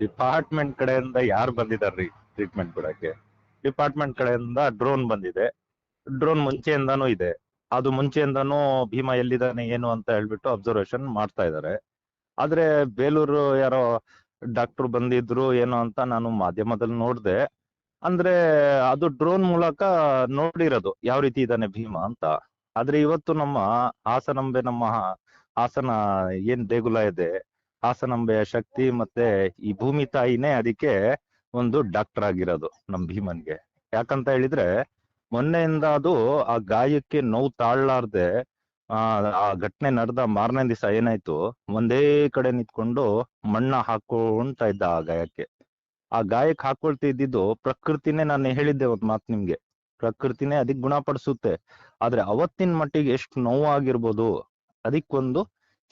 Department ಕಡೆಯಿಂದ ಯಾರು ಬಂದಿದಾರ್ರಿ ಟ್ರೀಟ್ಮೆಂಟ್ ಕೊಡಕ್ಕೆ? ಡಿಪಾರ್ಟ್ಮೆಂಟ್ ಕಡೆಯಿಂದ ಡ್ರೋನ್ ಬಂದಿದೆ. ಡ್ರೋನ್ ಮುಂಚೆಯಿಂದಾನು ಇದೆ. ಅದು ಮುಂಚೆಯಿಂದಾನು ಭೀಮಾ ಎಲ್ಲಿದ್ದಾನೆ, ಏನು ಅಂತ ಹೇಳ್ಬಿಟ್ಟು ಅಬ್ಸರ್ವೇಷನ್ ಮಾಡ್ತಾ ಇದ್ದಾರೆ ಆದ್ರೆ ಬೇಲೂರು ಯಾರೋ ಡಾಕ್ಟರ್ ಬಂದಿದ್ರು, ಏನೋ ಅಂತ ನಾನು ಮಾಧ್ಯಮದಲ್ಲಿ ನೋಡ್ದೆ. ಅಂದ್ರೆ ಅದು ಡ್ರೋನ್ ಮೂಲಕ ನೋಡಿರೋದು, ಯಾವ ರೀತಿ ಇದ್ದಾನೆ ಭೀಮಾ ಅಂತ. ಆದ್ರೆ ಇವತ್ತು ನಮ್ಮ ಹಾಸನಾಂಬೆ ನಮ್ಮ ಹಾಸನ ಏನ್ ದೇಗುಲ ಇದೆ ಹಾಸನಾಂಬೆಯ ಶಕ್ತಿ ಮತ್ತೆ ಈ ಭೂಮಿ ತಾಯಿನೇ ಅದಕ್ಕೆ ಒಂದು ಡಾಕ್ಟರ್ ಆಗಿರೋದು ನಮ್ ಭೀಮನ್ಗೆ. ಯಾಕಂತ ಹೇಳಿದ್ರೆ, ಮೊನ್ನೆಯಿಂದ ಅದು ಆ ಗಾಯಕ್ಕೆ ನೋವು ತಾಳ್ಲಾರ್ದೆ, ಆ ಆ ಘಟನೆ ನಡೆದ ಮಾರನೇ ದಿವಸ ಏನಾಯ್ತು, ಒಂದೇ ಕಡೆ ನಿಂತ್ಕೊಂಡು ಮಣ್ಣ ಹಾಕೊಂತ ಇದ್ದ ಆ ಗಾಯಕ್ಕೆ. ಆ ಗಾಯಕ್ಕೆ ಹಾಕೊಳ್ತಿದ್ದಿದ್ದು ಪ್ರಕೃತಿನೇ ನಾನು ಹೇಳಿದ್ದೆ ಒಂದ್ ಮಾತು ನಿಮ್ಗೆ. ಪ್ರಕೃತಿನೇ ಅದಕ್ಕೆ ಗುಣಪಡಿಸುತ್ತೆ. ಆದ್ರೆ ಅವತ್ತಿನ ಮಟ್ಟಿಗೆ ಎಷ್ಟು ನೋವಾಗಿರ್ಬೋದು, ಅದಕ್ಕೊಂದು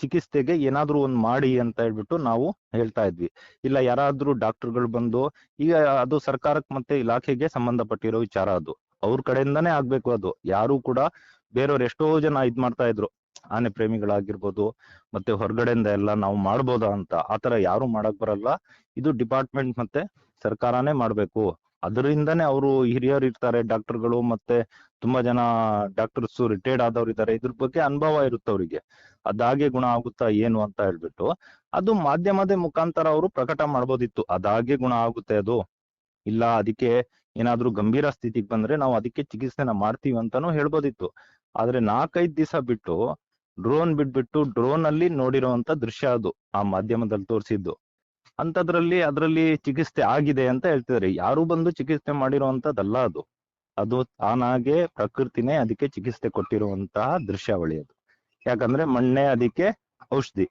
ಚಿಕಿತ್ಸೆಗೆ ಏನಾದ್ರೂ ಒಂದ್ ಮಾಡಿ ಅಂತ ಹೇಳ್ಬಿಟ್ಟು ನಾವು ಹೇಳ್ತಾ ಇದ್ವಿ. ಇಲ್ಲ, ಯಾರಾದ್ರೂ ಡಾಕ್ಟರ್ಗಳು ಬಂದು, ಈಗ ಅದು ಸರ್ಕಾರಕ್ಕೆ ಮತ್ತೆ ಇಲಾಖೆಗೆ ಸಂಬಂಧಪಟ್ಟಿರೋ ವಿಚಾರ ಅದು. ಅವ್ರ ಕಡೆಯಿಂದಾನೇ ಆಗ್ಬೇಕು ಅದು. ಯಾರು ಕೂಡ ಬೇರೆಯವ್ರು ಎಷ್ಟೋ ಜನ ಇದ್ ಮಾಡ್ತಾ ಇದ್ರು. ಆನೆ ಪ್ರೇಮಿಗಳಾಗಿರ್ಬೋದು, ಮತ್ತೆ ಹೊರಗಡೆಯಿಂದ ಎಲ್ಲ ನಾವು ಮಾಡ್ಬೋದಾ ಅಂತ. ಆತರ ಯಾರು ಮಾಡಕ್ ಬರಲ್ಲ. ಇದು ಡಿಪಾರ್ಟ್ಮೆಂಟ್ ಮತ್ತೆ ಸರ್ಕಾರನೇ ಮಾಡ್ಬೇಕು. ಅದರಿಂದಾನೇ ಅವರು ಹಿರಿಯರು ಇರ್ತಾರೆ, ಡಾಕ್ಟರ್ಗಳು ಮತ್ತೆ ತುಂಬಾ ಜನ ಡಾಕ್ಟರ್ಸ್ ರಿಟೈರ್ಡ್ ಆದವ್ರು ಇದ್ದಾರೆ. ಇದ್ರ ಬಗ್ಗೆ ಅನುಭವ ಇರುತ್ತೆ ಅವರಿಗೆ. ಅದಾಗೆ ಗುಣ ಆಗುತ್ತಾ ಏನು ಅಂತ ಹೇಳ್ಬಿಟ್ಟು. ಅದು ಮಾಧ್ಯಮದ ಮುಖಾಂತರ ಅವರು ಪ್ರಕಟ ಮಾಡ್ಬೋದಿತ್ತು. ಅದಾಗೆ ಗುಣ ಆಗುತ್ತೆ ಅದು. ಇಲ್ಲ, ಅದಕ್ಕೆ ಏನಾದ್ರೂ ಗಂಭೀರ ಸ್ಥಿತಿಗೆ ಬಂದ್ರೆ ನಾವು ಅದಕ್ಕೆ ಚಿಕಿತ್ಸೆನ ಮಾಡ್ತೀವಿ ಅಂತಾನು ಹೇಳ್ಬೋದಿತ್ತು. ಆದ್ರೆ ನಾಲ್ಕೈದ್ ದಿವಸ ಬಿಟ್ಟು, ಡ್ರೋನ್ ಬಿಟ್ಬಿಟ್ಟು, ಡ್ರೋನ್ ಅಲ್ಲಿ ನೋಡಿರುವಂತ ದೃಶ್ಯ ಅದು ಆ ಮಾಧ್ಯಮದಲ್ಲಿ ತೋರಿಸಿದ್ದು. ಅಂತದ್ರಲ್ಲಿ ಅದ್ರಲ್ಲಿ ಚಿಕಿತ್ಸೆ ಆಗಿದೆ ಅಂತ ಹೇಳ್ತಿದ್ದಾರೆ ಯಾರು ಬಂದು ಚಿಕಿತ್ಸೆ ಮಾಡಿರುವಂತದ್ದಲ್ಲ ಅದು. ಅದು ತಾನಾಗೆ ಪ್ರಕೃತಿನೇ ಅದಕ್ಕೆ ಚಿಕಿತ್ಸೆ ಕೊಟ್ಟಿರುವಂತಹ ದೃಶ್ಯಾವಳಿ ಅದು. ಯಾಕಂದ್ರೆ ಮಣ್ಣೆ ಅದಕ್ಕೆ ಔಷಧಿ.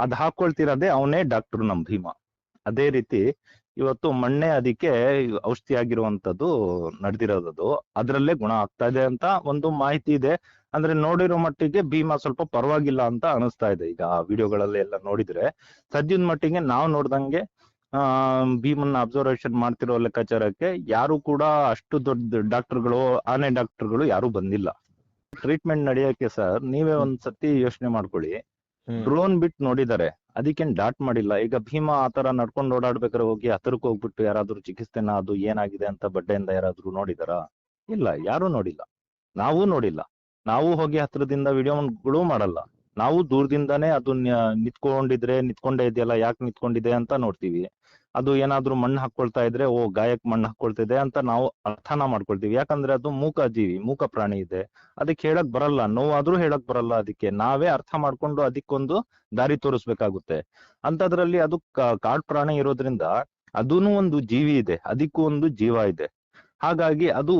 ಅದ್ ಹಾಕೊಳ್ತಿರೋದೇ ಅವನೇ ಡಾಕ್ಟರ್ ನಮ್ ಭೀಮ. ಅದೇ ರೀತಿ ಇವತ್ತು ಮಣ್ಣೆ ಅದಕ್ಕೆ ಔಷಧಿ ಆಗಿರುವಂತದ್ದು ನಡೆದಿರೋದು ಅದ್ರಲ್ಲೇ ಗುಣ ಆಗ್ತಾ ಇದೆ ಅಂತ ಒಂದು ಮಾಹಿತಿ ಇದೆ. ಅಂದ್ರೆ ನೋಡಿರೋ ಮಟ್ಟಿಗೆ ಭೀಮಾ ಸ್ವಲ್ಪ ಪರವಾಗಿಲ್ಲ ಅಂತ ಅನಿಸ್ತಾ ಇದೆ. ಈಗ ವಿಡಿಯೋಗಳಲ್ಲಿ ಎಲ್ಲ ನೋಡಿದ್ರೆ ಸದ್ಯದ ಮಟ್ಟಿಗೆ ನಾವು ನೋಡ್ದಂಗೆ ಆ ಭೀಮನ್ನ ಅಬ್ಸರ್ವೇಷನ್ ಮಾಡ್ತಿರೋ ಲೆಕ್ಕಾಚಾರಕ್ಕೆ ಯಾರು ಕೂಡ ಅಷ್ಟು ದೊಡ್ಡ ಡಾಕ್ಟರ್ಗಳು ಆನೆ ಡಾಕ್ಟರ್ಗಳು ಯಾರು ಬಂದಿಲ್ಲ. ಟ್ರೀಟ್ಮೆಂಟ್ ನಡೆಯಕ್ಕೆ ಸರ್ ನೀವೇ ಒಂದ್ ಸತಿ ಯೋಚನೆ ಮಾಡ್ಕೊಳ್ಳಿ. ಡ್ರೋನ್ ಬಿಟ್ಟು ನೋಡಿದ್ದಾರೆ ಅದಕ್ಕೇನ್ ಡಾಟ್ ಮಾಡಿಲ್ಲ. ಈಗ ಭೀಮಾ ಆತರ ನಡ್ಕೊಂಡು ಓಡಾಡ್ಬೇಕಾದ್ರೆ ಹೋಗಿ ಹತ್ರಕ್ಕೆ ಹೋಗ್ಬಿಟ್ಟು ಯಾರಾದ್ರೂ ಚಿಕಿತ್ಸೆನ ಅದು ಏನಾಗಿದೆ ಅಂತ ಬಡ್ಡೆಯಿಂದ ಯಾರಾದ್ರೂ ನೋಡಿದಾರ? ಇಲ್ಲ ಯಾರು ನೋಡಿಲ್ಲ. ನಾವು ನೋಡಿಲ್ಲ. ನಾವು ಹೋಗಿ ಹತ್ರದಿಂದ ವಿಡಿಯೋಗಳು ಮಾಡಲ್ಲ. ನಾವು ದೂರದಿಂದಾನೇ ಅದು ನಿತ್ಕೊಂಡಿದ್ರೆ ನಿತ್ಕೊಂಡೇ ಇದೆಯಲ್ಲ, ಯಾಕೆ ನಿತ್ಕೊಂಡಿದೆ ಅಂತ ನೋಡ್ತೀವಿ. ಅದು ಏನಾದ್ರೂ ಮಣ್ಣು ಹಾಕೊಳ್ತಾ ಇದ್ರೆ, ಓ, ಗಾಯಕ್ ಮಣ್ಣು ಹಾಕೊಳ್ತಿದೆ ಅಂತ ನಾವು ಅರ್ಥನ ಮಾಡ್ಕೊಳ್ತೀವಿ. ಯಾಕಂದ್ರೆ ಅದು ಮೂಕ ಜೀವಿ, ಮೂಕ ಪ್ರಾಣಿ ಇದೆ. ಅದಕ್ಕೆ ಹೇಳಕ್ ಬರಲ್ಲ. ನೋವಾದ್ರೂ ಹೇಳಕ್ ಬರಲ್ಲ ಅದಕ್ಕೆ. ನಾವೇ ಅರ್ಥ ಮಾಡ್ಕೊಂಡು ಅದಕ್ಕೊಂದು ದಾರಿ ತೋರಿಸ್ಬೇಕಾಗುತ್ತೆ. ಅಂತದ್ರಲ್ಲಿ ಅದು ಕಾಡ್ ಪ್ರಾಣಿ ಇರೋದ್ರಿಂದ ಅದೂನು ಒಂದು ಜೀವಿ ಇದೆ. ಅದಕ್ಕೂ ಒಂದು ಜೀವ ಇದೆ. ಹಾಗಾಗಿ ಅದು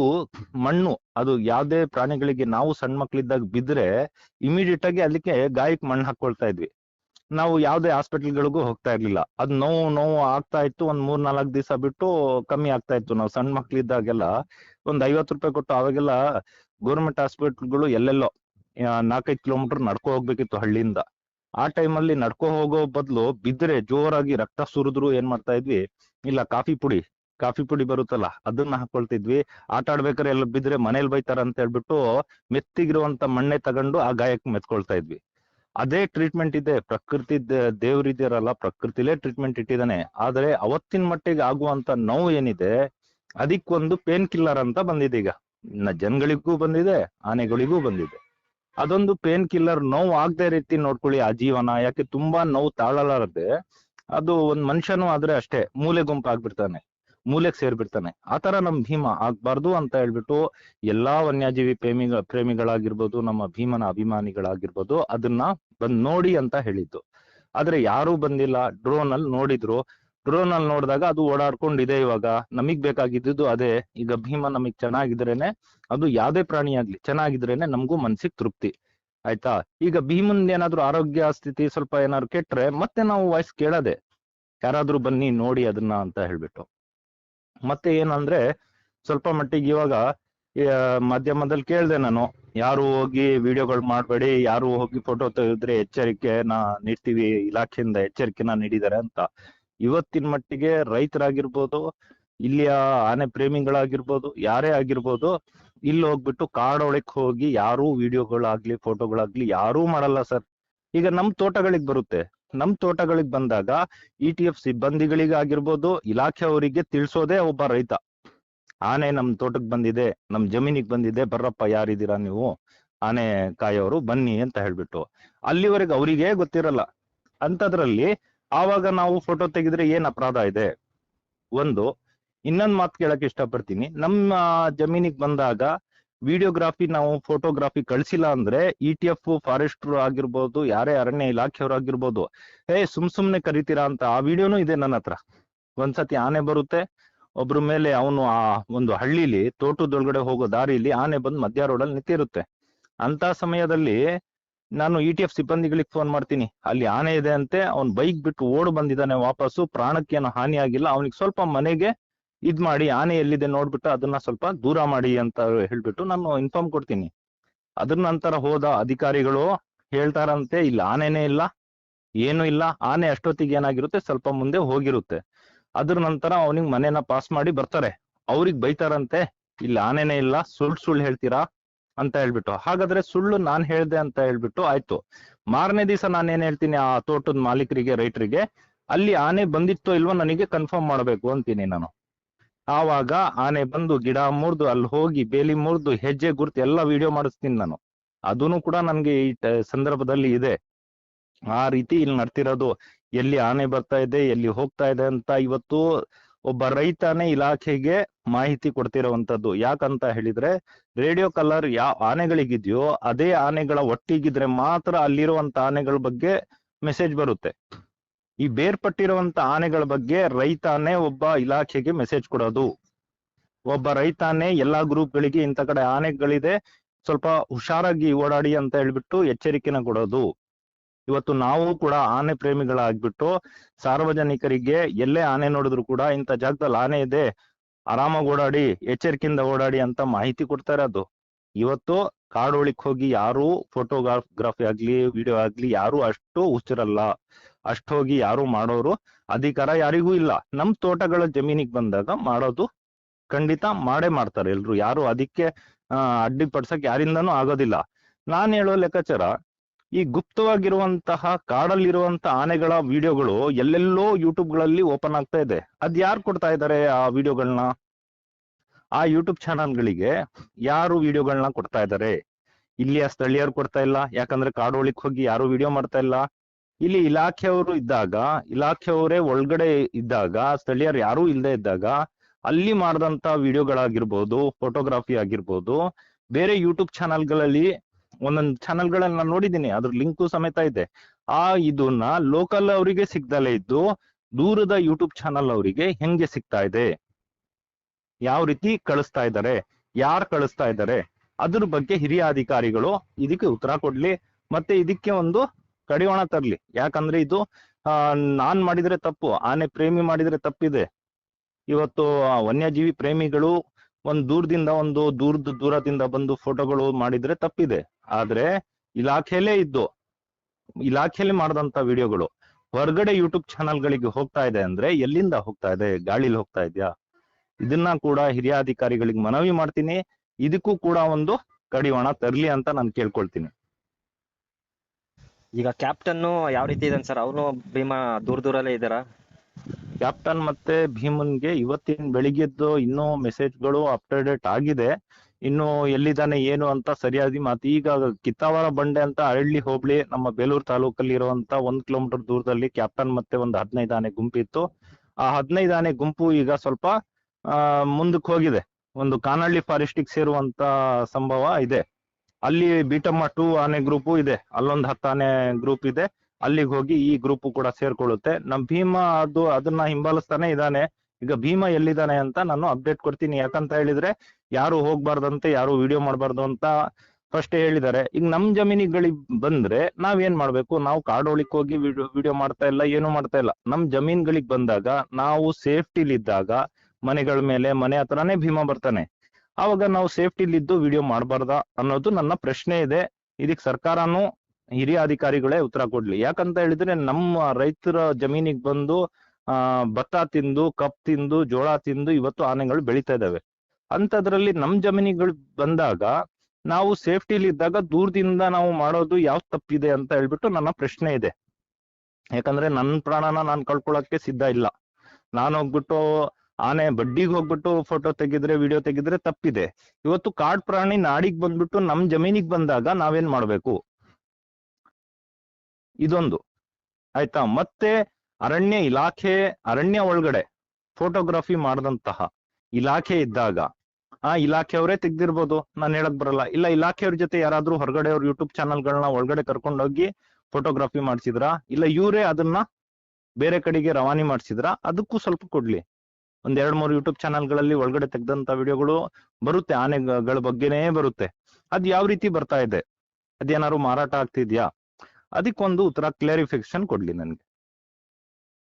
ಮಣ್ಣು, ಅದು ಯಾವ್ದೇ ಪ್ರಾಣಿಗಳಿಗೆ ನಾವು ಸಣ್ಣ ಮಕ್ಳಿದ್ದಾಗ ಬಿದ್ರೆ ಇಮಿಡಿಯೇಟ್ ಆಗಿ ಅದಕ್ಕೆ ಗಾಯಕ್ಕೆ ಮಣ್ಣು ಹಾಕೊಳ್ತಾ ಇದ್ವಿ. ನಾವು ಯಾವ್ದೇ ಹಾಸ್ಪಿಟಲ್ಗಳಿಗೂ ಹೋಗ್ತಾ ಇರ್ಲಿಲ್ಲ. ಅದ್ ನೋವು ನೋವು ಆಗ್ತಾ ಇತ್ತು, ಒಂದ್ ಮೂರ್ ನಾಲ್ಕ್ ದಿವಸ ಬಿಟ್ಟು ಕಮ್ಮಿ ಆಗ್ತಾ ಇತ್ತು. ನಾವು ಸಣ್ಣ ಮಕ್ಳಿದ್ದಾಗೆಲ್ಲ ಒಂದ್ ಐವತ್ತು ರೂಪಾಯಿ ಕೊಟ್ಟು ಅವಾಗೆಲ್ಲ ಗೌರ್ಮೆಂಟ್ ಹಾಸ್ಪಿಟಲ್ಗಳು ಎಲ್ಲೆಲ್ಲೋ ನಾಲ್ಕೈದು ಕಿಲೋಮೀಟರ್ ನಡ್ಕೊ ಹೋಗ್ಬೇಕಿತ್ತು ಹಳ್ಳಿಯಿಂದ. ಆ ಟೈಮಲ್ಲಿ ನಡ್ಕೊ ಹೋಗೋ ಬದಲು ಬಿದ್ರೆ ಜೋರಾಗಿ ರಕ್ತ ಸುರಿದ್ರು ಏನ್ ಮಾಡ್ತಾ ಇದ್ವಿ, ಇಲ್ಲ ಕಾಫಿ ಪುಡಿ ಕಾಫಿ ಪುಡಿ ಬರುತ್ತಲ್ಲ, ಅದನ್ನ ಹಾಕೊಳ್ತಿದ್ವಿ. ಆಟ ಆಡ್ಬೇಕಾರೆ ಎಲ್ಲ ಬಿದ್ರೆ ಮನೇಲಿ ಬೈತಾರ ಅಂತ ಹೇಳ್ಬಿಟ್ಟು ಮೆತ್ತಿಗಿರುವಂತ ಮಣ್ಣೆ ತಗೊಂಡು ಆ ಗಾಯಕ್ಕೆ ಮೆತ್ಕೊಳ್ತಾ ಇದ್ವಿ. ಅದೇ ಟ್ರೀಟ್ಮೆಂಟ್ ಇದೆ. ಪ್ರಕೃತಿ ದೇವ್ರಿದಿರಲ್ಲ ಪ್ರಕೃತಿಲೇ ಟ್ರೀಟ್ಮೆಂಟ್ ಇಟ್ಟಿದ್ದಾನೆ ಆದ್ರೆ ಅವತ್ತಿನ ಮಟ್ಟಿಗೆ ಆಗುವಂತ ನೋವು ಏನಿದೆ, ಅದಕ್ಕೊಂದು ಪೇನ್ ಕಿಲ್ಲರ್ ಅಂತ ಬಂದಿದೆ ಈಗ. ಜನಗಳಿಗೂ ಬಂದಿದೆ, ಆನೆಗಳಿಗೂ ಬಂದಿದೆ. ಅದೊಂದು ಪೇನ್ ಕಿಲ್ಲರ್ ನೋವು ಆಗದೆ ರೀತಿ ನೋಡ್ಕೊಳ್ಳಿ ಆ ಜೀವನ. ಯಾಕೆ ತುಂಬಾ ನೋವು ತಾಳಲಾರದೆ, ಅದು ಒಂದ್ ಮನುಷ್ಯನೂ ಆದ್ರೆ ಅಷ್ಟೇ, ಮೂಲೆ ಗುಂಪು ಆಗ್ಬಿಡ್ತಾನೆ ಮೂಲೆಗ್ ಸೇರ್ಬಿಡ್ತಾನೆ. ಆತರ ನಮ್ ಭೀಮ ಆಗ್ಬಾರ್ದು ಅಂತ ಹೇಳ್ಬಿಟ್ಟು ಎಲ್ಲಾ ವನ್ಯಜೀವಿ ಪ್ರೇಮಿಗಳ ಪ್ರೇಮಿಗಳಾಗಿರ್ಬೋದು, ನಮ್ಮ ಭೀಮನ ಅಭಿಮಾನಿಗಳಾಗಿರ್ಬೋದು ಅದನ್ನ ಬಂದ್ ನೋಡಿ ಅಂತ ಹೇಳಿದ್ದು. ಆದ್ರೆ ಯಾರು ಬಂದಿಲ್ಲ. ಡ್ರೋನ್ ಅಲ್ಲಿ ನೋಡಿದ್ರು. ಡ್ರೋನ್ ಅಲ್ಲಿ ನೋಡಿದಾಗ ಅದು ಓಡಾಡ್ಕೊಂಡಿದೆ ಇವಾಗ. ನಮಗ್ ಬೇಕಾಗಿದ್ದು ಅದೇ. ಈಗ ಭೀಮ ನಮಗ್ ಚೆನ್ನಾಗಿದ್ರೇನೆ ಅದು ಯಾವ್ದೇ ಪ್ರಾಣಿ ಆಗ್ಲಿ, ಚೆನ್ನಾಗಿದ್ರೇನೆ ನಮಗೂ ಮನ್ಸಿಗೆ ತೃಪ್ತಿ. ಆಯ್ತಾ? ಈಗ ಭೀಮನ್ ಏನಾದ್ರು ಆರೋಗ್ಯ ಸ್ಥಿತಿ ಸ್ವಲ್ಪ ಏನಾದ್ರು ಕೆಟ್ರೆ ಮತ್ತೆ ನಾವು ವಾಯ್ಸ್ ಕೇಳದೆ ಯಾರಾದ್ರೂ ಬನ್ನಿ ನೋಡಿ ಅದನ್ನ ಅಂತ ಹೇಳ್ಬಿಟ್ಟು. ಮತ್ತೆ ಏನಂದ್ರೆ ಸ್ವಲ್ಪ ಮಟ್ಟಿಗೆ ಇವಾಗ ಮಾಧ್ಯಮದಲ್ಲಿ ಕೇಳ್ದೆ ನಾನು. ಯಾರು ಹೋಗಿ ವಿಡಿಯೋಗಳು ಮಾಡಬೇಡಿ, ಯಾರು ಹೋಗಿ ಫೋಟೋ ತೆಗೆದ್ರೆ ಎಚ್ಚರಿಕೆನ ನೀಡ್ತೀವಿ, ಇಲಾಖೆಯಿಂದ ಎಚ್ಚರಿಕೆನ ನೀಡಿದ್ದಾರೆ ಅಂತ. ಇವತ್ತಿನ ಮಟ್ಟಿಗೆ ರೈತರಾಗಿರ್ಬೋದು, ಇಲ್ಲಿಯ ಆನೆ ಪ್ರೇಮಿಗಳಾಗಿರ್ಬೋದು, ಯಾರೇ ಆಗಿರ್ಬೋದು, ಇಲ್ಲಿ ಹೋಗ್ಬಿಟ್ಟು ಕಾಡೊಳಕ್ ಹೋಗಿ ಯಾರೂ ವಿಡಿಯೋಗಳಾಗ್ಲಿ ಫೋಟೋಗಳಾಗ್ಲಿ ಯಾರೂ ಮಾಡಲ್ಲ ಸರ್. ಈಗ ನಮ್ ತೋಟಗಳಿಗೆ ಬರುತ್ತೆ. ನಮ್ ತೋಟಗಳಿಗೆ ಬಂದಾಗ ಇ ಟಿ ಎಫ್ ಸಿಬ್ಬಂದಿಗಳಿಗಾಗಿರ್ಬೋದು ಇಲಾಖೆಯವರಿಗೆ ತಿಳಿಸೋದೇ ಒಬ್ಬ ರೈತ. ಆನೆ ನಮ್ ತೋಟಕ್ಕೆ ಬಂದಿದೆ, ನಮ್ ಜಮೀನಿಗೆ ಬಂದಿದೆ, ಬರ್ರಪ್ಪ ಯಾರಿದ್ದೀರಾ ನೀವು? ಆನೆ ಕಾಯೋರು ಬನ್ನಿ ಅಂತ ಹೇಳ್ಬಿಟ್ಟು. ಅಲ್ಲಿವರೆಗೆ ಅವರಿಗೆ ಗೊತ್ತಿರಲ್ಲ. ಅಂತದ್ರಲ್ಲಿ ಆವಾಗ ನಾವು ಫೋಟೋ ತೆಗೆದ್ರೆ ಏನ್ ಅಪರಾಧ ಇದೆ? ಒಂದು, ಇನ್ನೊಂದ್ ಮಾತು ಕೇಳಕ್ ಇಷ್ಟಪಡ್ತೀನಿ. ನಮ್ಮ ಜಮೀನಿಗೆ ಬಂದಾಗ ವಿಡಿಯೋಗ್ರಾಫಿ ನಾವು ಫೋಟೋಗ್ರಾಫಿ ಕಳಿಸಿಲ್ಲ ಅಂದ್ರೆ ಇ ಟಿ ಎಫ್ ಫಾರೆಸ್ಟ್ರು ಆಗಿರ್ಬೋದು, ಯಾರೇ ಅರಣ್ಯ ಇಲಾಖೆಯವರು ಆಗಿರ್ಬೋದು ಏ ಸುಮ್ ಸುಮ್ನೆ ಕರಿತೀರಾ ಅಂತ ಆ ವಿಡಿಯೋನು ಇದೆ ನನ್ನ ಹತ್ರ. ಒಂದ್ಸತಿ ಆನೆ ಬರುತ್ತೆ, ಒಬ್ರ ಮೇಲೆ ಅವನು ಆ ಒಂದು ಹಳ್ಳಿಲಿ, ತೋಟದೊಳಗಡೆ ಹೋಗೋ ದಾರಿಲಿ ಆನೆ ಬಂದು ಮಧ್ಯ ರೋಡಲ್ಲಿ ನಿಂತಿರುತ್ತೆ. ಅಂತ ಸಮಯದಲ್ಲಿ ನಾನು ಇ ಟಿ ಎಫ್ ಸಿಬ್ಬಂದಿಗಳಿಗೆ ಫೋನ್ ಮಾಡ್ತೀನಿ. ಅಲ್ಲಿ ಆನೆ ಇದೆ ಅಂತೆ, ಅವ್ನ್ ಬೈಕ್ ಬಿಟ್ಟು ಓಡ್ ಬಂದಿದ್ದಾನೆ ವಾಪಸ್ಸು, ಪ್ರಾಣಕ್ಕೇನು ಹಾನಿ ಆಗಿಲ್ಲ ಅವನಿಗೆ ಸ್ವಲ್ಪ ಮನೆಗೆ ಇದ್ ಮಾಡಿ ಆನೆ ಎಲ್ಲಿದೆ ನೋಡ್ಬಿಟ್ಟು ಅದನ್ನ ಸ್ವಲ್ಪ ದೂರ ಮಾಡಿ ಅಂತ ಹೇಳ್ಬಿಟ್ಟು ನಾನು ಇನ್ಫಾರ್ಮ್ ಕೊಡ್ತೀನಿ. ಅದ್ರ ನಂತರ ಹೋದ ಅಧಿಕಾರಿಗಳು ಹೇಳ್ತಾರಂತೆ, ಇಲ್ಲ, ಆನೆನೇ ಇಲ್ಲ, ಏನು ಇಲ್ಲ, ಆನೆ ಅಷ್ಟೊತ್ತಿಗೆ ಏನಾಗಿರುತ್ತೆ, ಸ್ವಲ್ಪ ಮುಂದೆ ಹೋಗಿರುತ್ತೆ. ಅದ್ರ ನಂತರ ಅವನಿಗೆ ಮನೆನ ಪಾಸ್ ಮಾಡಿ ಬರ್ತಾರೆ. ಅವ್ರಿಗೆ ಬೈತಾರಂತೆ, ಇಲ್ಲ, ಆನೆನೇ ಇಲ್ಲ, ಸುಳ್ಳು ಸುಳ್ಳು ಹೇಳ್ತೀರಾ? ಅಂತ ಹೇಳ್ಬಿಟ್ಟು. ಹಾಗಾದ್ರೆ ಸುಳ್ಳು ನಾನ್ ಹೇಳ್ದೆ ಅಂತ ಹೇಳ್ಬಿಟ್ಟು ಆಯ್ತು. ಮಾರನೇ ದಿವಸ ನಾನು ಏನ್ ಹೇಳ್ತೀನಿ ಆ ತೋಟದ ಮಾಲೀಕರಿಗೆ, ರೈತರಿಗೆ, ಅಲ್ಲಿ ಆನೆ ಬಂದಿತ್ತೋ ಇಲ್ವೋ ನನಗೆ ಕನ್ಫರ್ಮ್ ಮಾಡಬೇಕು ಅಂತೀನಿ ನಾನು. ಆವಾಗ ಆನೆ ಬಂದು ಗಿಡ ಮುರಿದು ಅಲ್ಲಿ ಹೋಗಿ ಬೇಲಿ ಮುರಿದು ಹೆಜ್ಜೆ ಗುರ್ತು ಎಲ್ಲ ವಿಡಿಯೋ ಮಾಡಿಸ್ತೀನಿ ನಾನು. ಅದೂನು ಕೂಡ ನನ್ಗೆ ಈ ಸಂದರ್ಭದಲ್ಲಿ ಇದೆ. ಆ ರೀತಿ ಇಲ್ಲಿ ನಡ್ತಿರೋದು. ಎಲ್ಲಿ ಆನೆ ಬರ್ತಾ ಇದೆ, ಎಲ್ಲಿ ಹೋಗ್ತಾ ಇದೆ ಅಂತ ಇವತ್ತು ಒಬ್ಬ ರೈತಾನೆ ಇಲಾಖೆಗೆ ಮಾಹಿತಿ ಕೊಡ್ತಿರುವಂತದ್ದು ಯಾಕಂತ ಹೇಳಿದ್ರೆ, ರೇಡಿಯೋ ಕಲರ್ ಯಾವ ಆನೆಗಳಿಗಿದೆಯೋ, ಅದೇ ಆನೆಗಳ ಒಟ್ಟಿಗಿದ್ರೆ ಮಾತ್ರ ಅಲ್ಲಿರುವಂತ ಆನೆಗಳ ಬಗ್ಗೆ ಮೆಸೇಜ್ ಬರುತ್ತೆ. ಈ ಬೇರ್ಪಟ್ಟಿರುವಂತ ಆನೆಗಳ ಬಗ್ಗೆ ರೈತಾನೇ ಒಬ್ಬ ಇಲಾಖೆಗೆ ಮೆಸೇಜ್ ಕೊಡೋದು. ಒಬ್ಬ ರೈತಾನೇ ಎಲ್ಲಾ ಗ್ರೂಪ್ಗಳಿಗೆ ಇಂಥ ಕಡೆ ಆನೆಗಳಿದೆ, ಸ್ವಲ್ಪ ಹುಷಾರಾಗಿ ಓಡಾಡಿ ಅಂತ ಹೇಳ್ಬಿಟ್ಟು ಎಚ್ಚರಿಕೆನ ಕೊಡೋದು. ಇವತ್ತು ನಾವು ಕೂಡ ಆನೆ ಪ್ರೇಮಿಗಳಾಗ್ಬಿಟ್ಟು ಸಾರ್ವಜನಿಕರಿಗೆ ಎಲ್ಲೇ ಆನೆ ನೋಡಿದ್ರು ಕೂಡ ಇಂಥ ಜಾಗದಲ್ಲಿ ಆನೆ ಇದೆ, ಆರಾಮಾಗಿ ಓಡಾಡಿ, ಎಚ್ಚರಿಕೆಯಿಂದ ಓಡಾಡಿ ಅಂತ ಮಾಹಿತಿ ಕೊಡ್ತಾರೆ ಅದು ಇವತ್ತು ಕಾಡೋಳಿಕ್ ಹೋಗಿ ಯಾರು ಫೋಟೋಗ್ರಾಫಿ ಆಗ್ಲಿ ವಿಡಿಯೋ ಆಗ್ಲಿ ಯಾರು ಅಷ್ಟು ಹುಚ್ಚರಲ್ಲ ಅಷ್ಟು ಹೋಗಿ ಯಾರು ಮಾಡೋರು ಅಧಿಕಾರ ಯಾರಿಗೂ ಇಲ್ಲ. ನಮ್ ತೋಟಗಳ ಜಮೀನಿಗೆ ಬಂದಾಗ ಮಾಡೋದು ಖಂಡಿತ ಮಾಡೇ ಮಾಡ್ತಾರೆ. ಎಲ್ರು ಯಾರು ಅದಕ್ಕೆ ಅಡ್ಡಿಪಡ್ಸಕ್ ಯಾರಿಂದನೂ ಆಗೋದಿಲ್ಲ. ನಾನ್ ಹೇಳೋ ಲೆಕ್ಕಾಚಾರ, ಈ ಗುಪ್ತವಾಗಿರುವಂತಹ, ಕಾಡಲ್ಲಿರುವಂತ ಆನೆಗಳ ವಿಡಿಯೋಗಳು ಎಲ್ಲೆಲ್ಲೋ ಯೂಟ್ಯೂಬ್ಗಳಲ್ಲಿ ಓಪನ್ ಆಗ್ತಾ ಇದೆ. ಅದ್ ಯಾರು ಕೊಡ್ತಾ ಇದ್ದಾರೆ ಆ ವಿಡಿಯೋಗಳನ್ನ ಆ ಯೂಟ್ಯೂಬ್ ಚಾನಲ್ಗಳಿಗೆ ಯಾರು ವಿಡಿಯೋಗಳನ್ನ ಕೊಡ್ತಾ ಇದ್ದಾರೆ ಇಲ್ಲಿಯ ಸ್ಥಳೀಯರು ಕೊಡ್ತಾ ಇಲ್ಲ. ಯಾಕಂದ್ರೆ ಕಾಡೋಳಿಕ್ ಹೋಗಿ ಯಾರು ವಿಡಿಯೋ ಮಾಡ್ತಾ ಇಲ್ಲ. ಇಲ್ಲಿ ಇಲಾಖೆಯವರು ಇದ್ದಾಗ, ಇಲಾಖೆಯವರೇ ಒಳಗಡೆ ಇದ್ದಾಗ, ಸ್ಥಳೀಯರು ಯಾರೂ ಇಲ್ಲದೆ ಇದ್ದಾಗ, ಅಲ್ಲಿ ಮಾಡಿದಂತ ವಿಡಿಯೋಗಳಾಗಿರ್ಬೋದು ಫೋಟೋಗ್ರಾಫಿ ಆಗಿರ್ಬೋದು, ಬೇರೆ ಯೂಟ್ಯೂಬ್ ಚಾನಲ್ಗಳಲ್ಲಿ ಒಂದೊಂದು ಚಾನಲ್ಗಳಲ್ಲಿ ನಾನು ನೋಡಿದ್ದೀನಿ, ಅದ್ರ ಲಿಂಕು ಸಮೇತ ಇದೆ. ಆ ಇದನ್ನ ಲೋಕಲ್ ಅವರಿಗೆ ಸಿಗ್ದಲೇ ಇದ್ದು, ದೂರದ ಯೂಟ್ಯೂಬ್ ಚಾನಲ್ ಅವರಿಗೆ ಹೆಂಗೆ ಸಿಗ್ತಾ ಇದೆ? ಯಾವ ರೀತಿ ಕಳಿಸ್ತಾ ಇದ್ದಾರೆ? ಯಾರು ಕಳಿಸ್ತಾ ಇದ್ದಾರೆ? ಅದ್ರ ಬಗ್ಗೆ ಹಿರಿಯ ಅಧಿಕಾರಿಗಳು ಇದಕ್ಕೆ ಉತ್ತರ ಕೊಡ್ಲಿ. ಮತ್ತೆ ಇದಕ್ಕೆ ಒಂದು ಕಡಿವಾಣ ತರ್ಲಿ. ಯಾಕಂದ್ರೆ ಇದು, ಆ, ನಾನ್ ಮಾಡಿದ್ರೆ ತಪ್ಪು, ಆನೆ ಪ್ರೇಮಿ ಮಾಡಿದ್ರೆ ತಪ್ಪಿದೆ. ಇವತ್ತು ವನ್ಯಜೀವಿ ಪ್ರೇಮಿಗಳು ಒಂದ್ ದೂರದಿಂದ ಒಂದು ದೂರದ ದೂರದಿಂದ ಬಂದು ಫೋಟೋಗಳು ಮಾಡಿದ್ರೆ ತಪ್ಪಿದೆ. ಆದ್ರೆ ಇಲಾಖೆಯಲ್ಲೇ ಇದ್ದು, ಇಲಾಖೆಯಲ್ಲಿ ಮಾಡಿದಂತ ವಿಡಿಯೋಗಳು, ಹೊರಗಡೆ ಯೂಟ್ಯೂಬ್ ಚಾನಲ್ಗಳಿಗೆ ಹೋಗ್ತಾ ಇದೆ ಅಂದ್ರೆ ಎಲ್ಲಿಂದ ಹೋಗ್ತಾ ಇದೆ, ಗಾಳಿಲಿ ಹೋಗ್ತಾ ಇದೆಯಾ? ಇದನ್ನ ಕೂಡ ಹಿರಿಯ ಅಧಿಕಾರಿಗಳಿಗೆ ಮನವಿ ಮಾಡ್ತೀನಿ. ಇದಕ್ಕೂ ಕೂಡ ಒಂದು ಕಡಿವಾಣ ತರ್ಲಿ ಅಂತ ನಾನು ಕೇಳ್ಕೊಳ್ತೀನಿ. ಈಗ ಕ್ಯಾಪ್ಟನ್ ಯಾವ ರೀತಿ ಇದ್ದಾನೆ ಸರ್ ಅವನು ಭೀಮಾ ದೂರ ದೂರಲ್ಲೇ ಇದ್ದಾರಾ? ಕ್ಯಾಪ್ಟನ್ ಮತ್ತೆ ಭೀಮನ್ಗೆ ಇವತ್ತಿನ ಬೆಳಿಗ್ಗೆದ್ದು ಇನ್ನೂ ಮೆಸೇಜ್ಗಳು ಅಪ್ಡೇಟ್ ಆಗಿದೆ. ಇನ್ನು ಎಲ್ಲಿದ್ದಾನೆ, ಏನು ಅಂತ ಸರಿಯಾಗಿ ಮಾತು, ಈಗ ಕಿತ್ತಾವರ ಬಂಡೆ ಅಂತ ಹಳ್ಳಿ ಹೋಬಳಿ, ನಮ್ಮ ಬೇಲೂರು ತಾಲೂಕಲ್ಲಿ ಇರುವಂತ ಒಂದ್ ಕಿಲೋಮೀಟರ್ ದೂರದಲ್ಲಿ ಕ್ಯಾಪ್ಟನ್ ಮತ್ತೆ ಒಂದು ಹದಿನೈದು ಆನೆ ಗುಂಪಿತ್ತು ಆ ಹದಿನೈದು ಆನೆ ಗುಂಪು ಈಗ ಸ್ವಲ್ಪ, ಆ, ಮುಂದಕ್ಕೆ ಹೋಗಿದೆ. ಒಂದು ಕಾನಹಳ್ಳಿ ಫಾರೆಸ್ಟಿಗೆ ಸೇರುವಂತ ಸಂಭವ ಇದೆ. ಅಲ್ಲಿ ಬೀಟಮ್ಮ ಟೂ ಆನೆ ಗ್ರೂಪು ಇದೆ. ಅಲ್ಲೊಂದು ಹತ್ತು ಗ್ರೂಪ್ ಇದೆ. ಅಲ್ಲಿಗೆ ಹೋಗಿ ಈ ಗ್ರೂಪ್ ಕೂಡ ಸೇರ್ಕೊಳ್ಳುತ್ತೆ. ನಮ್ ಭೀಮ ಅದು ಅದನ್ನ ಹಿಂಬಾಲಿಸ್ತಾನೆ ಇದ್ದಾನೆ ಈಗ ಭೀಮ ಎಲ್ಲಿದ್ದಾನೆ ಅಂತ ನಾನು ಅಪ್ಡೇಟ್ ಕೊಡ್ತೀನಿ. ಯಾಕಂತ ಹೇಳಿದ್ರೆ ಯಾರು ಹೋಗ್ಬಾರ್ದಂತೆ, ಯಾರು ವಿಡಿಯೋ ಮಾಡಬಾರ್ದು ಅಂತ ಫಸ್ಟ್ ಹೇಳಿದ್ದಾರೆ. ಈಗ ನಮ್ ಜಮೀನಿಗಳಿಗೆ ಬಂದ್ರೆ ನಾವ್ ಏನ್ ಮಾಡ್ಬೇಕು? ನಾವು ಕಾಡೋಳಿಕ್ ಹೋಗಿ ವಿಡಿಯೋ ವಿಡಿಯೋ ಮಾಡ್ತಾ ಇಲ್ಲ, ಏನು ಮಾಡ್ತಾ ಇಲ್ಲ. ನಮ್ ಜಮೀನ್ಗಳಿಗೆ ಬಂದಾಗ ನಾವು ಸೇಫ್ಟಿಲಿದ್ದಾಗ ಮನೆಗಳ ಮೇಲೆ ಮನೆ ಹತ್ರನೇ ಭೀಮ ಬರ್ತಾನೆ. ಆವಾಗ ನಾವು ಸೇಫ್ಟಿಲಿದ್ದು ವಿಡಿಯೋ ಮಾಡಬಾರ್ದ ಅನ್ನೋದು ನನ್ನ ಪ್ರಶ್ನೆ ಇದೆ. ಇದಕ್ಕೆ ಸರ್ಕಾರನು ಹಿರಿಯ ಅಧಿಕಾರಿಗಳೇ ಉತ್ತರ ಕೊಡ್ಲಿ. ಯಾಕಂತ ಹೇಳಿದ್ರೆ ನಮ್ಮ ರೈತರ ಜಮೀನಿಗೆ ಬಂದು, ಆ, ಭತ್ತ ತಿಂದು, ಕಪ್ ತಿಂದು, ಜೋಳ ತಿಂದು ಇವತ್ತು ಆನೆಗಳು ಬೆಳೀತಾ ಇದ್ದಾವೆ ಅಂತದ್ರಲ್ಲಿ ನಮ್ ಜಮೀನಿಗಳು ಬಂದಾಗ ನಾವು ಸೇಫ್ಟಿಲಿ ಇದ್ದಾಗ ದೂರದಿಂದ ನಾವು ಮಾಡೋದು ಯಾವ ತಪ್ಪಿದೆ ಅಂತ ಹೇಳ್ಬಿಟ್ಟು ನನ್ನ ಪ್ರಶ್ನೆ ಇದೆ. ಯಾಕಂದ್ರೆ ನನ್ನ ಪ್ರಾಣನ ನಾನು ಕಳ್ಕೊಳಕ್ಕೆ ಸಿದ್ಧ ಇಲ್ಲ. ನಾನು ಹೋಗ್ಬಿಟ್ಟು ಆನೆ ಬಡ್ಡಿಗೆ ಹೋಗ್ಬಿಟ್ಟು ಫೋಟೋ ತೆಗಿದ್ರೆ ವಿಡಿಯೋ ತೆಗಿದ್ರೆ ತಪ್ಪಿದೆ. ಇವತ್ತು ಕಾಡ್ ಪ್ರಾಣಿ ನಾಡಿಗೆ ಬಂದ್ಬಿಟ್ಟು ನಮ್ ಜಮೀನಿಗೆ ಬಂದಾಗ ನಾವೇನ್ ಮಾಡ್ಬೇಕು? ಇದೊಂದು. ಆಯ್ತಾ? ಮತ್ತೆ ಅರಣ್ಯ ಇಲಾಖೆ, ಅರಣ್ಯ ಒಳಗಡೆ ಫೋಟೋಗ್ರಫಿ ಮಾಡದಂತಹ ಇಲಾಖೆ ಇದ್ದಾಗ, ಆ ಇಲಾಖೆಯವರೇ ತೆಗ್ದಿರ್ಬೋದು. ನಾನು ಹೇಳಕ್ ಬರಲ್ಲ. ಇಲ್ಲ, ಇಲಾಖೆಯವ್ರ ಜೊತೆ ಯಾರಾದ್ರೂ ಹೊರಗಡೆ ಅವ್ರ ಯೂಟ್ಯೂಬ್ ಚಾನಲ್ಗಳನ್ನ ಒಳಗಡೆ ಕರ್ಕೊಂಡೋಗಿ ಫೋಟೋಗ್ರಫಿ ಮಾಡ್ಸಿದ್ರಾ? ಇಲ್ಲ, ಇವರೇ ಅದನ್ನ ಬೇರೆ ಕಡೆಗೆ ರವಾನಿ ಮಾಡ್ಸಿದ್ರ? ಅದಕ್ಕೂ ಸ್ವಲ್ಪ ಕೊಡ್ಲಿ. ಒಂದ್ ಎರಡ್ ಮೂರು ಯೂಟ್ಯೂಬ್ ಚಾನಲ್ಗಳಲ್ಲಿ ಒಳಗಡೆ ತೆಗ್ದಂತ ವಿಡಿಯೋಗಳು ಬರುತ್ತೆ. ಆನೆಗಳ ಬಗ್ಗೆನೇ ಬರುತ್ತೆ. ಅದ್ ಯಾವ ರೀತಿ ಬರ್ತಾ ಇದೆ? ಅದೇನಾದ್ರು ಮಾರಾಟ ಆಗ್ತಿದ್ಯಾ? ಅದಕ್ಕೊಂದು ಉತ್ತರ ಕ್ಲಾರಿಫಿಕೇಶನ್ ಕೊಡ್ಲಿ ನನ್ಗೆ.